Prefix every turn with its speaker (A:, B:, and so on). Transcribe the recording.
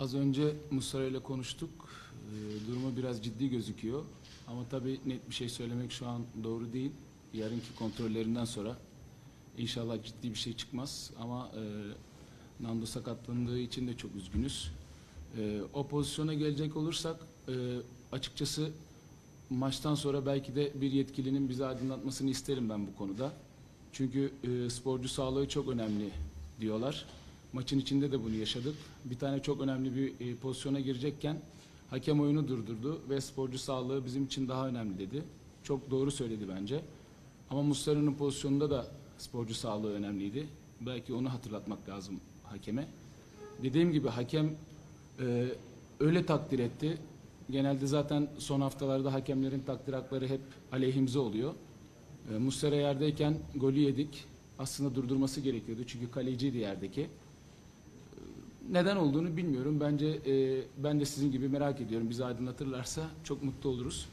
A: Az önce Muslera ile konuştuk. Ee, durumu biraz ciddi gözüküyor. Ama tabii net bir şey söylemek şu an doğru değil. Yarınki kontrollerinden sonra inşallah ciddi bir şey çıkmaz. Ama e, Nando sakatlandığı için de çok üzgünüz. E, o pozisyona gelecek olursak e, açıkçası maçtan sonra belki de bir yetkilinin bizi aydınlatmasını isterim ben bu konuda. Çünkü e, sporcu sağlığı çok önemli diyorlar. Maçın içinde de bunu yaşadık. Bir tane çok önemli bir e, pozisyona girecekken hakem oyunu durdurdu ve sporcu sağlığı bizim için daha önemli dedi. Çok doğru söyledi bence. Ama Muslera'nın pozisyonunda da sporcu sağlığı önemliydi. Belki onu hatırlatmak lazım hakeme. Dediğim gibi hakem e, öyle takdir etti. Genelde zaten son haftalarda hakemlerin takdir hakları hep aleyhimize oluyor. E, Muslera yerdeyken golü yedik. Aslında durdurması gerekiyordu çünkü kaleciydi yerdeki. Neden olduğunu bilmiyorum. Bence e, ben de sizin gibi merak ediyorum. Bizi aydınlatırlarsa çok mutlu oluruz.